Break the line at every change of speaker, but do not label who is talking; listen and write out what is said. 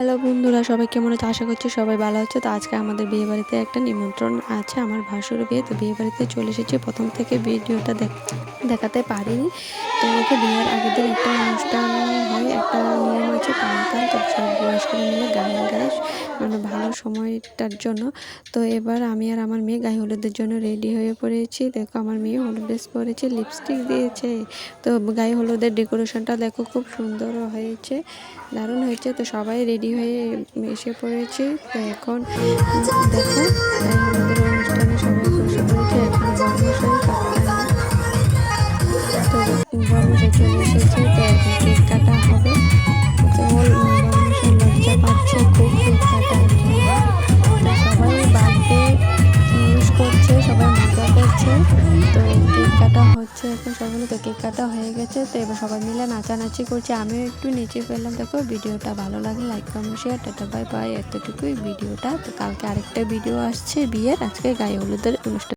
Hello বন্ধুরা, সবাই কেমন আছে? আশা করছি সবাই ভালো হচ্ছে তো আজকে আমাদের বিয়ে বাড়িতে একটা নিমন্ত্রণ আছে আমার ভাসুর বিয়ে। তো বিয়ে বাড়িতে চলে এসেছি। প্রথম থেকে ভিডিওটা দেখ- দেখাতে পারিনি। তো ওকে বিয়ের আগের দিন একটা অনুষ্ঠান হয়, একটা নিয়ম আছে কান কান তো সব বয়স্করা মিলে গান গায় মানে ভালো সময়টার জন্য। তো এবার আমি আর আমার মেয়ে গায়ে হলুদের জন্য রেডি হয়ে পড়েছি। দেখো আমার মেয়ে হলুদ ড্রেস পরেছে লিপস্টিক দিয়েছে। তো গায়ে হলুদের ডেকোরেশনটা দেখো খুব সুন্দর হয়েছে, দারুণ হয়েছে। তো সবাই রেডি হয়ে এসে পড়েছে। তো এখন দেখো অনুষ্ঠানে সবাই এখন তো চলে এসেছে। করছে তো কেক কাটা হচ্ছে এখন সবাই তো কেক কাটা হয়ে গেছে। তো এবার সবাই মিলে নাচানাচি করছে। আমিও একটু নিচে ফেললাম। দেখো, ভিডিওটা ভালো লাগে like comment share tata bye bye এতটুকুই ভিডিওটা। তো কালকে আরেকটা ভিডিও আসছে বিয়ের। আজকে গায়ে হলুদের অনুষ্ঠান।